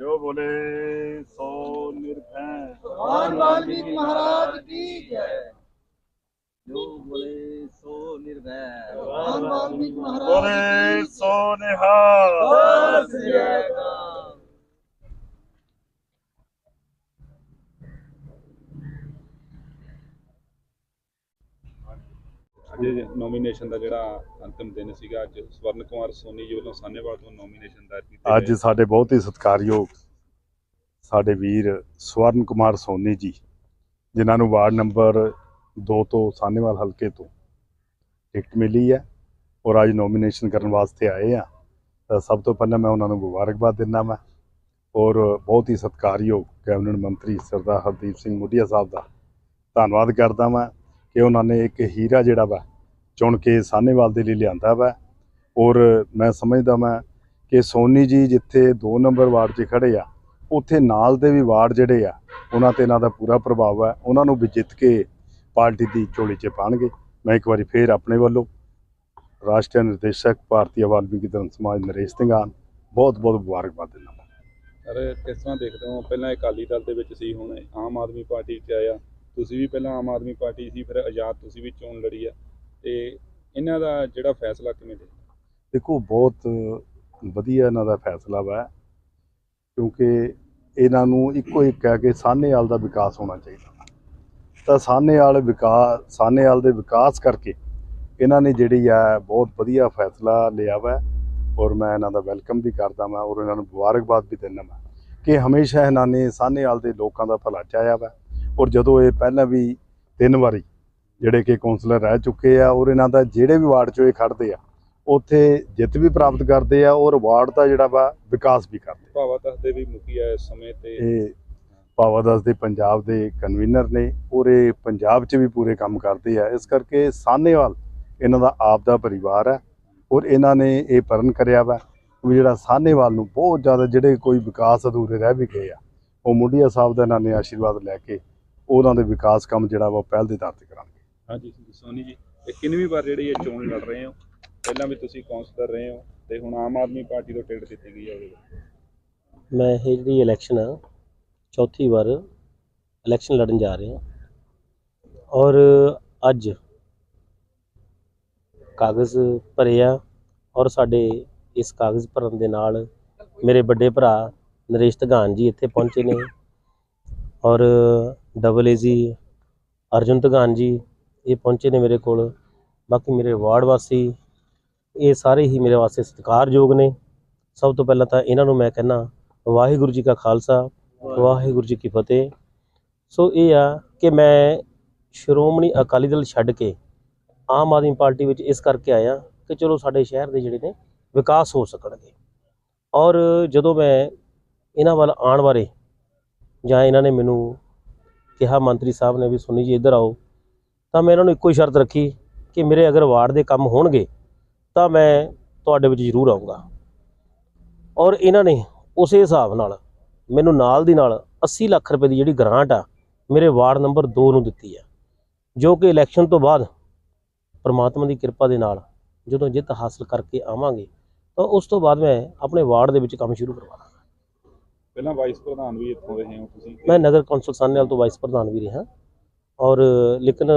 ਜੋ ਬੋਲੇ ਸੋ ਨਿਰਭੈ। ਭਗਵਾਨ ਵਾਲਮੀਕ ਮਹਾਰਾਜ ਕੀ ਜੈ? ਜੋ ਬੋਲੇ ਸੋ ਨਿਰਭੈ। ਭਗਵਾਨ ਵਾਲਮੀਕ ਮਹਾਰਾਜ ਬੋਲੇ ਸੋ ਨਿਹਾਲ। ਸਤਿ ਸ੍ਰੀ ਅਕਾਲ। ਅੱਜ ਨੋਮੀਨੇਸ਼ਨ ਦਾ ਜਿਹੜਾ ਅੰਤਿਮ ਦਿਨ ਸੀਗਾ, ਅੱਜ ਸਵਰਨ ਕੁਮਾਰ ਸੋਨੀ ਜੀ ਵੱਲੋਂ ਸਾਨੇਵਾਲ ਤੋਂ ਨੋਮੀਨੇਸ਼ਨ ਦਾਇਰ ਕੀਤੀ ਅੱਜ ਸਾਡੇ ਬਹੁਤ ਹੀ ਸਤਿਕਾਰਯੋਗ ਸਾਡੇ ਵੀਰ ਸਵਰਨ ਕੁਮਾਰ ਸੋਨੀ ਜੀ, ਜਿਨ੍ਹਾਂ ਨੂੰ ਵਾਰਡ ਨੰਬਰ 2 ਤੋਂ ਸਾਨੇਵਾਲ ਹਲਕੇ ਤੋਂ ਟਿਕਟ ਮਿਲੀ ਹੈ ਔਰ ਅੱਜ ਨੋਮੀਨੇਸ਼ਨ ਕਰਨ ਵਾਸਤੇ ਆਏ ਆ ਤਾਂ ਸਭ ਤੋਂ ਪਹਿਲਾਂ ਮੈਂ ਉਹਨਾਂ ਨੂੰ ਮੁਬਾਰਕਬਾਦ ਦਿੰਦਾ ਮੈਂ ਔਰ ਬਹੁਤ ਹੀ ਸਤਿਕਾਰਯੋਗ ਕੈਬਨਿਟ ਮੰਤਰੀ ਸਰਦਾਰ ਹਰਦੀਪ ਸਿੰਘ ਮੁੱਢੀਆ ਸਾਹਿਬ ਦਾ ਧੰਨਵਾਦ ਕਰਦਾ ਮੈਂ ਕਿ ਉਹਨਾਂ ਨੇ ਇੱਕ ਹੀਰਾ ਜਿਹੜਾ ਵਾ ਚੁਣ ਕੇ ਸਾਹਨੇਵਾਲ ਦੇ ਲਈ ਲਿਆਂਦਾ ਵਾ। ਔਰ ਮੈਂ ਸਮਝਦਾ ਮੈਂ ਕਿ ਸੋਨੀ ਜੀ ਜਿੱਥੇ 2 ਨੰਬਰ ਵਾਰਡ 'ਚ ਖੜੇ ਆ, ਉੱਥੇ ਨਾਲ ਦੇ ਵੀ ਵਾਰਡ ਜਿਹੜੇ ਆ, ਉਹਨਾਂ ਤੇ ਇਹਨਾਂ ਦਾ ਪੂਰਾ ਪ੍ਰਭਾਵ ਹੈ ਉਹਨਾਂ ਨੂੰ ਵੀ ਜਿੱਤ ਕੇ ਪਾਰਟੀ ਦੀ ਝੋਲੀ 'ਚ ਪਾਣਗੇ। ਮੈਂ ਇੱਕ ਵਾਰੀ ਫੇਰ ਆਪਣੇ ਵੱਲੋਂ ਰਾਸ਼ਟਰੀ ਨਿਰਦੇਸ਼ਕ ਭਾਰਤੀ ਵਾਲਮੀਕੀ ਧਰਮ ਸਮਾਜ ਨਰੇਸ਼ ਸਿੰਘਾਨ, ਬਹੁਤ ਬਹੁਤ ਮੁਬਾਰਕਬਾਦ ਦਿੰਦਾ ਸਰ, ਕਿਸ ਤਰ੍ਹਾਂ ਦੇਖਦੇ ਹੋ? ਪਹਿਲਾਂ ਅਕਾਲੀ ਦਲ ਦੇ ਵਿੱਚ ਸੀ, ਹੁਣ ਆਮ ਆਦਮੀ ਪਾਰਟੀ 'ਚ ਆਇਆ ਤੁਸੀਂ ਵੀ ਪਹਿਲਾਂ ਆਮ ਆਦਮੀ ਪਾਰਟੀ ਸੀ, ਫਿਰ ਆਜ਼ਾਦ ਤੁਸੀਂ ਵੀ ਚੋਣ ਲੜੀ ਆ। ਤੇ ਇਹਨਾਂ ਦਾ ਜਿਹੜਾ ਫੈਸਲਾ ਕਿਵੇਂ ਦੇ ਦੇਖੋ, ਬਹੁਤ ਵਧੀਆ ਇਹਨਾਂ ਦਾ ਫੈਸਲਾ ਵਾ, ਕਿਉਂਕਿ ਇਹਨਾਂ ਨੂੰ ਇੱਕੋ ਇੱਕ ਹੈ ਕਿ ਸਾਹਨੇਵਾਲ ਦਾ ਵਿਕਾਸ ਹੋਣਾ ਚਾਹੀਦਾ ਤਾਂ ਸਾਹਨੇਵਾਲ ਵਿਕਾਸ ਸਾਹਨੇਵਾਲ ਦੇ ਵਿਕਾਸ ਕਰਕੇ ਇਹਨਾਂ ਨੇ ਜਿਹੜੀ ਆ ਬਹੁਤ ਵਧੀਆ ਫੈਸਲਾ ਲਿਆ ਵਾ, ਔਰ ਮੈਂ ਇਹਨਾਂ ਦਾ ਵੈਲਕਮ ਵੀ ਕਰਦਾ ਮੈਂ ਔਰ ਇਹਨਾਂ ਨੂੰ ਮੁਬਾਰਕਬਾਦ ਵੀ ਦਿੰਦਾ ਮੈਂ ਕਿ ਹਮੇਸ਼ਾ ਇਹਨਾਂ ਨੇ ਸਾਹਨੇਵਾਲ ਦੇ ਲੋਕਾਂ ਦਾ ਭਲਾ ਚਾਹਿਆ ਵਾ। ਔਰ ਜਦੋਂ ਇਹ ਪਹਿਲਾਂ ਵੀ ਤਿੰਨ ਵਾਰੀ ਜਿਹੜੇ ਕਿ ਕੌਂਸਲਰ ਰਹਿ ਚੁੱਕੇ ਆ ਔਰ ਇਹਨਾਂ ਦਾ ਜਿਹੜੇ ਵੀ ਵਾਰਡ 'ਚੋਂ ਇਹ ਖੜਦੇ ਆ ਉੱਥੇ ਜਿੱਤ ਵੀ ਪ੍ਰਾਪਤ ਕਰਦੇ ਆ ਔਰ ਵਾਰਡ ਦਾ ਜਿਹੜਾ ਵਾ ਵਿਕਾਸ ਵੀ ਕਰਦੇ ਭਾਵਾ ਦੱਸਦੇ ਵੀ ਮੁਖੀ ਆ ਇਸ ਸਮੇਂ ਤੇ। ਇਹ ਭਾਵਾਦਾਸ ਦੇ ਪੰਜਾਬ ਦੇ ਕਨਵੀਨਰ ਨੇ ਔਰ ਇਹ ਪੰਜਾਬ 'ਚ ਵੀ ਪੂਰੇ ਕੰਮ ਕਰਦੇ ਆ। ਇਸ ਕਰਕੇ ਸਾਹਨੇਵਾਲ ਇਹਨਾਂ ਦਾ ਆਪ ਦਾ ਪਰਿਵਾਰ ਹੈ ਔਰ ਇਹਨਾਂ ਨੇ ਇਹ ਪਰਨ ਕਰਿਆ ਵਾ ਵੀ ਜਿਹੜਾ ਸਾਹਨੇਵਾਲ ਨੂੰ ਬਹੁਤ ਜ਼ਿਆਦਾ ਜਿਹੜੇ ਕੋਈ ਵਿਕਾਸ ਅਧੂਰੇ ਰਹਿ ਵੀ ਗਏ ਆ ਉਹ ਮੁੰਡੀਆ ਸਾਹਿਬ ਦਾ ਇਹਨਾਂ ਨੇ ਆਸ਼ੀਰਵਾਦ ਲੈ ਕੇ ਉਹਨਾਂ ਦੇ ਵਿਕਾਸ ਕੰਮ ਜਿਹੜਾ ਵਾ ਪਹਿਲ ਦੇ ਆਧਾਰ ਤੇ ਕਰਾਂਗੇ ਹਾਂਜੀ ਸੋਨੀ ਜੀ, ਇਹ ਕਿੰਨਵੀਂ ਵਾਰ ਜਿਹੜੀ ਇਹ ਚੋਣ ਲੜ ਰਹੇ ਹੋ? ਪਹਿਲਾਂ ਵੀ ਤੁਸੀਂ ਕੌਂਸਲਰ ਰਹੇ ਹੋ ਤੇ ਹੁਣ ਆਮ ਆਦਮੀ ਪਾਰਟੀ ਤੋਂ ਟਿਕਟ ਦਿੱਤੀ ਗਈ ਹੈ ਉਹਦੇ ਵਿੱਚ ਮੈਂ ਇਹ ਜਿਹੜੀ ਇਲੈਕਸ਼ਨ ਆ, ਚੌਥੀ ਵਾਰ ਇਲੈਕਸ਼ਨ ਲੜਨ ਜਾ ਰਿਹਾ। ਔਰ ਅੱਜ ਕਾਗਜ਼ ਭਰੇ ਆ ਔਰ ਸਾਡੇ ਇਸ ਕਾਗਜ਼ ਭਰਨ ਦੇ ਨਾਲ ਮੇਰੇ ਵੱਡੇ ਭਰਾ ਨਰੇਸ਼ ਧਗਾਨ ਜੀ ਇੱਥੇ ਪਹੁੰਚੇ ਨੇ। ਔਰ ਡਬਲ ਏ ਜੀ ਅਰਜੁਨ ਧਗਾਨ ਜੀ ਇਹ ਪਹੁੰਚੇ ਨੇ ਮੇਰੇ ਕੋਲ। ਬਾਕੀ ਮੇਰੇ ਵਾਰਡ ਵਾਸੀ, ਇਹ ਸਾਰੇ ਹੀ ਮੇਰੇ ਵਾਸਤੇ ਸਤਿਕਾਰਯੋਗ ਨੇ। ਸਭ ਤੋਂ ਪਹਿਲਾਂ ਤਾਂ ਇਹਨਾਂ ਨੂੰ ਮੈਂ ਕਹਿੰਦਾ, ਵਾਹਿਗੁਰੂ ਜੀ ਕਾ ਖਾਲਸਾ, ਵਾਹਿਗੁਰੂ ਜੀ ਕੀ ਫਤਿਹ। ਸੋ ਇਹ ਆ ਕਿ ਮੈਂ ਸ਼੍ਰੋਮਣੀ ਅਕਾਲੀ ਦਲ ਛੱਡ ਕੇ ਆਮ ਆਦਮੀ ਪਾਰਟੀ ਵਿੱਚ ਇਸ ਕਰਕੇ ਆਇਆ ਕਿ ਚਲੋ ਸਾਡੇ ਸ਼ਹਿਰ ਦੇ ਜਿਹੜੇ ਨੇ ਵਿਕਾਸ ਹੋ ਸਕਣਗੇ। ਔਰ ਜਦੋਂ ਮੈਂ ਇਹਨਾਂ ਵੱਲ ਆਉਣ ਬਾਰੇ ਜਾਂ ਇਹਨਾਂ ਨੇ ਮੈਨੂੰ ਕਿਹਾ, ਮੰਤਰੀ ਸਾਹਿਬ ਨੇ ਵੀ ਸੁਣੀ ਜੀ, ਇੱਧਰ ਆਓ। ਤਾਂ ਮੈਂ ਇਹਨਾਂ ਨੂੰ ਇੱਕੋ ਹੀ ਸ਼ਰਤ ਰੱਖੀ ਕਿ ਮੇਰੇ ਅਗਰ ਵਾਰਡ ਦੇ ਕੰਮ ਹੋਣਗੇ ਤਾਂ ਮੈਂ ਤੁਹਾਡੇ ਵਿੱਚ ਜ਼ਰੂਰ ਆਊਂਗਾ। ਔਰ ਇਹਨਾਂ ਨੇ ਉਸੇ ਹਿਸਾਬ ਨਾਲ ਮੈਨੂੰ ਨਾਲ ਦੀ ਨਾਲ 80 ਲੱਖ ਰੁਪਏ ਦੀ ਜਿਹੜੀ ਗ੍ਰਾਂਟ ਆ ਮੇਰੇ ਵਾਰਡ ਨੰਬਰ 2 ਨੂੰ ਦਿੱਤੀ ਹੈ ਜੋ ਕਿ ਇਲੈਕਸ਼ਨ ਤੋਂ ਬਾਅਦ ਪ੍ਰਮਾਤਮਾ ਦੀ ਕਿਰਪਾ ਦੇ ਨਾਲ ਜਦੋਂ ਜਿੱਤ ਹਾਸਲ ਕਰਕੇ ਆਵਾਂਗੇ ਤਾਂ ਉਸ ਤੋਂ ਬਾਅਦ ਮੈਂ ਆਪਣੇ ਵਾਰਡ ਦੇ ਵਿੱਚ ਕੰਮ ਸ਼ੁਰੂ ਕਰਵਾਉਣਾ ਪਹਿਲਾਂ ਵਾਈਸ ਪ੍ਰਧਾਨ ਵੀ ਇੱਥੋਂ ਰਹੇ ਹੋ ਤੁਸੀਂ ਮੈਂ ਨਗਰ ਕੌਂਸਲ ਸਾਹਨੇਵਾਲ ਤੋਂ ਵਾਈਸ ਪ੍ਰਧਾਨ ਵੀ ਰਿਹਾ। ਔਰ ਲੇਕਿਨ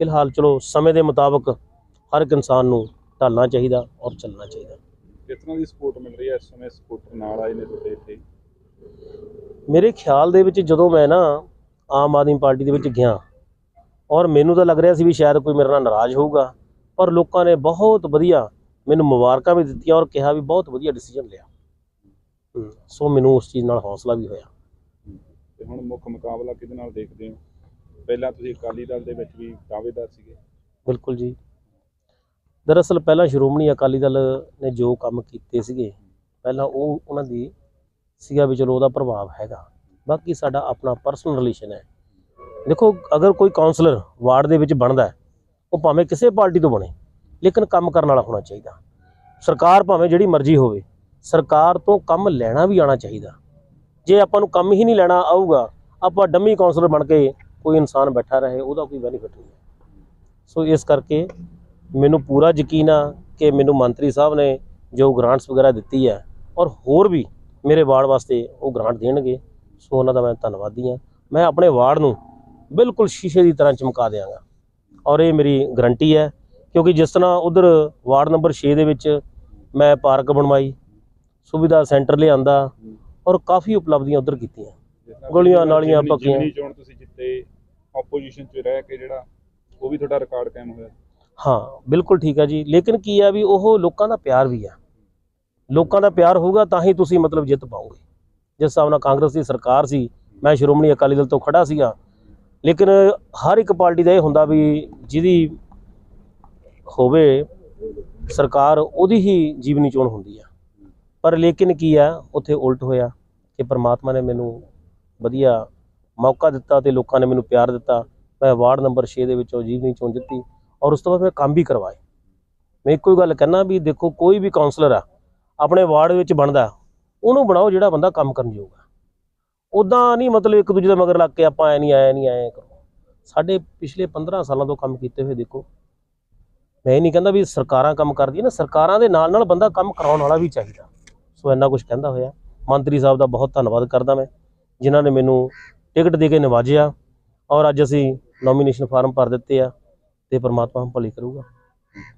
ਫਿਲਹਾਲ ਚਲੋ ਸਮੇਂ ਦੇ ਮੁਤਾਬਕ ਹਰ ਇੱਕ ਇਨਸਾਨ ਨੂੰ ਢਲਣਾ ਚਾਹੀਦਾ ਔਰ ਚੱਲਣਾ ਚਾਹੀਦਾ। ਕਿਸ ਤਰ੍ਹਾਂ ਦੀ ਸਪੋਰਟ ਮਿਲ ਰਹੀ ਹੈ ਇਸ ਸਮੇਂ ਸਪੋਰਟਰ ਨਾਲ ਆਏ ਨੇ ਤੁਹਾਡੇ ਇੱਥੇ? ਮੇਰੇ ਖਿਆਲ ਦੇ ਵਿੱਚ ਜਦੋਂ ਮੈਂ ਨਾ ਆਮ ਆਦਮੀ ਪਾਰਟੀ ਦੇ ਵਿੱਚ ਗਿਆ ਔਰ ਮੈਨੂੰ ਤਾਂ ਲੱਗ ਰਿਹਾ ਸੀ ਵੀ ਸ਼ਾਇਦ ਕੋਈ ਮੇਰੇ ਨਾਲ ਨਾਰਾਜ਼ ਹੋਊਗਾ ਪਰ ਲੋਕਾਂ ਨੇ ਬਹੁਤ ਵਧੀਆ ਮੈਨੂੰ ਮੁਬਾਰਕਾਂ ਵੀ ਦਿੱਤੀਆਂ ਔਰ ਕਿਹਾ ਵੀ ਬਹੁਤ ਵਧੀਆ ਡਿਸੀਜਨ ਲਿਆ। ਸੋ ਮੈਨੂੰ ਉਸ ਚੀਜ਼ ਨਾਲ ਹੌਸਲਾ ਵੀ ਹੋਇਆ। ਤੇ ਹੁਣ ਮੁੱਖ ਮੁਕਾਬਲਾ ਕਿਹਦੇ ਨਾਲ ਦੇਖਦੇ ਹੋ? ਪਹਿਲਾਂ ਤੁਸੀਂ ਅਕਾਲੀ ਦਲ ਦੇ ਵਿੱਚ ਵੀ ਦਾਅਵੇਦਾਰ ਸੀਗੇ। ਬਿਲਕੁਲ ਜੀ। ਦਰਅਸਲ ਪਹਿਲਾਂ ਸ਼੍ਰੋਮਣੀ ਅਕਾਲੀ ਦਲ ਨੇ ਜੋ ਕੰਮ ਕੀਤੇ ਸੀਗੇ, ਪਹਿਲਾਂ ਉਹ ਉਹਨਾਂ ਦੀ ਸੀਗਾ ਵੀ ਚਲੋ ਉਹਦਾ ਪ੍ਰਭਾਵ ਹੈਗਾ। ਬਾਕੀ ਸਾਡਾ ਆਪਣਾ ਪਰਸਨਲ ਰਿਲੇਸ਼ਨ ਹੈ। ਦੇਖੋ, ਅਗਰ ਕੋਈ ਕਾਉਂਸਲਰ ਵਾਰਡ ਦੇ ਵਿੱਚ ਬਣਦਾ ਉਹ ਭਾਵੇਂ ਕਿਸੇ ਪਾਰਟੀ ਤੋਂ ਬਣੇ, ਲੇਕਿਨ ਕੰਮ ਕਰਨ ਵਾਲਾ ਹੋਣਾ ਚਾਹੀਦਾ। ਸਰਕਾਰ ਭਾਵੇਂ ਜਿਹੜੀ ਮਰਜ਼ੀ ਹੋਵੇ, ਸਰਕਾਰ ਤੋਂ ਕੰਮ ਲੈਣਾ ਵੀ ਆਉਣਾ ਚਾਹੀਦਾ। ਜੇ ਆਪਾਂ ਨੂੰ ਕੰਮ ਹੀ ਨਹੀਂ ਲੈਣਾ ਆਊਗਾ, ਆਪਾਂ ਡੰਮੀ ਕਾਉਂਸਲਰ ਬਣ ਕੇ ਕੋਈ ਇਨਸਾਨ ਬੈਠਾ ਰਹੇ ਉਹਦਾ ਕੋਈ ਬੈਨੀਫਿਟ ਨਹੀਂ ਸੋ ਇਸ ਕਰਕੇ ਮੈਨੂੰ ਪੂਰਾ ਯਕੀਨ ਆ ਕਿ ਮੈਨੂੰ ਮੰਤਰੀ ਸਾਹਿਬ ਨੇ ਜੋ ਗ੍ਰਾਂਟਸ ਵਗੈਰਾ ਦਿੱਤੀ ਹੈ ਔਰ ਹੋਰ ਵੀ ਮੇਰੇ ਵਾਰਡ ਵਾਸਤੇ ਉਹ ਗ੍ਰਾਂਟ ਦੇਣਗੇ ਸੋ ਉਹਨਾਂ ਦਾ ਮੈਂ ਧੰਨਵਾਦੀ ਹਾਂ। ਮੈਂ ਆਪਣੇ ਵਾਰਡ ਨੂੰ ਬਿਲਕੁਲ ਸ਼ੀਸ਼ੇ ਦੀ ਤਰ੍ਹਾਂ ਚਮਕਾ ਦਿਆਂਗਾ ਔਰ ਇਹ ਮੇਰੀ ਗਰੰਟੀ ਹੈ ਕਿਉਂਕਿ ਜਿਸ ਤਰ੍ਹਾਂ ਉਧਰ ਵਾਰਡ ਨੰਬਰ 6 ਦੇ ਵਿੱਚ ਮੈਂ ਪਾਰਕ ਬਣਵਾਈ ਸੁਵਿਧਾ ਸੈਂਟਰ ਲਿਆਂਦਾ ਔਰ ਕਾਫੀ ਉਪਲਬਧੀਆਂ ਉਧਰ ਕੀਤੀਆਂ। ਗਲੀਆਂ, ਨਾਲੀਆਂ ਪੱਕੀਆਂ। ਚੋਣ ਤੁਸੀਂ ਜਿੱਤੇ ਆਪੋਜੀਸ਼ਨ 'ਚ ਰਹਿ ਕੇ ਜਿਹੜਾ ਉਹ ਵੀ ਤੁਹਾਡਾ ਰਿਕਾਰਡ ਕਾਇਮ ਹੋਇਆ। ਹਾਂ, ਬਿਲਕੁਲ ਠੀਕ ਹੈ ਜੀ। ਲੇਕਿਨ ਕੀ ਹੈ ਵੀ ਉਹ ਲੋਕਾਂ ਦਾ ਪਿਆਰ ਵੀ ਆ। ਲੋਕਾਂ ਦਾ ਪਿਆਰ ਹੋਊਗਾ ਤਾਂ ਹੀ ਤੁਸੀਂ ਮਤਲਬ ਜਿੱਤ ਪਾਓਗੇ। ਜਿਸ ਹਿਸਾਬ ਨਾਲ ਕਾਂਗਰਸ ਦੀ ਸਰਕਾਰ ਸੀ, ਮੈਂ ਸ਼੍ਰੋਮਣੀ ਅਕਾਲੀ ਦਲ ਤੋਂ ਖੜਾ ਸੀਗਾ। ਲੇਕਿਨ ਹਰ ਇੱਕ ਪਾਰਟੀ ਦਾ ਇਹ ਹੁੰਦਾ ਵੀ ਜਿਹਦੀ ਹੋਵੇ ਸਰਕਾਰ, ਉਹਦੀ ਹੀ ਜੀਵਨੀ ਚੋਣ ਹੁੰਦੀ ਆ। ਪਰ ਲੇਕਿਨ ਕੀ ਆ, ਉੱਥੇ ਉਲਟ ਹੋਇਆ ਕਿ ਪ੍ਰਮਾਤਮਾ ਨੇ ਮੈਨੂੰ ਵਧੀਆ ਮੌਕਾ ਦਿੱਤਾ ਤੇ ਲੋਕਾਂ ਨੇ ਮੈਨੂੰ ਪਿਆਰ ਦਿੱਤਾ। ਮੈਂ ਵਾਰਡ ਨੰਬਰ 6 ਦੇ ਵਿੱਚੋਂ ਜੀਵਨੀ ਚੋਣ ਜਿੱਤੀ ਔਰ ਉਸ ਤੋਂ ਬਾਅਦ ਮੈਂ ਕੰਮ ਵੀ ਕਰਵਾਏ। ਮੈਂ ਇੱਕੋ ਹੀ ਗੱਲ ਕਹਿਣਾ ਵੀ ਦੇਖੋ, ਕੋਈ ਵੀ ਕਾਉਂਸਲਰ ਆ, ਆਪਣੇ ਵਾਰਡ ਵਿੱਚ ਬਣਦਾ, ਉਹਨੂੰ ਬਣਾਓ ਜਿਹੜਾ ਬੰਦਾ ਕੰਮ ਕਰਨ ਯੋਗ ਆ। ਉਦਾਂ ਨਹੀਂ ਮਤਲਬ ਇੱਕ ਦੂਜੇ ਦੇ ਮਗਰ ਲੱਗ ਕੇ ਆਪਾਂ ਐ ਨਹੀਂ ਆਇਆ ਨਹੀਂ ਆਏ ਕਰੋ। ਸਾਡੇ ਪਿਛਲੇ 15 ਸਾਲਾਂ ਤੋਂ ਕੰਮ ਕੀਤੇ ਹੋਏ ਦੇਖੋ। ਮੈਂ ਇਹ ਨਹੀਂ ਕਹਿੰਦਾ ਵੀ ਸਰਕਾਰਾਂ ਕੰਮ ਕਰਦੀਆਂ ਨਾ, ਸਰਕਾਰਾਂ ਦੇ ਨਾਲ ਨਾਲ ਬੰਦਾ ਕੰਮ ਕਰਾਉਣ ਵਾਲਾ ਵੀ ਚਾਹੀਦਾ। ਸੋ ਇੰਨਾ ਕੁਝ ਕਹਿੰਦਾ ਹੋਇਆ। ਮੰਤਰੀ ਸਾਹਿਬ ਦਾ ਬਹੁਤ ਧੰਨਵਾਦ ਕਰਦਾ ਮੈਂ, ਜਿਨ੍ਹਾਂ ਨੇ ਮੈਨੂੰ ਟਿਕਟ ਦੇ ਕੇ ਨਿਵਾਜਿਆ ਔਰ ਅੱਜ ਅਸੀਂ ਨੋਮੀਨੇਸ਼ਨ ਫਾਰਮ ਭਰ ਦਿੱਤੇ ਆ ਤੇ ਪਰਮਾਤਮਾ ਭਲੀ ਕਰੂਗਾ।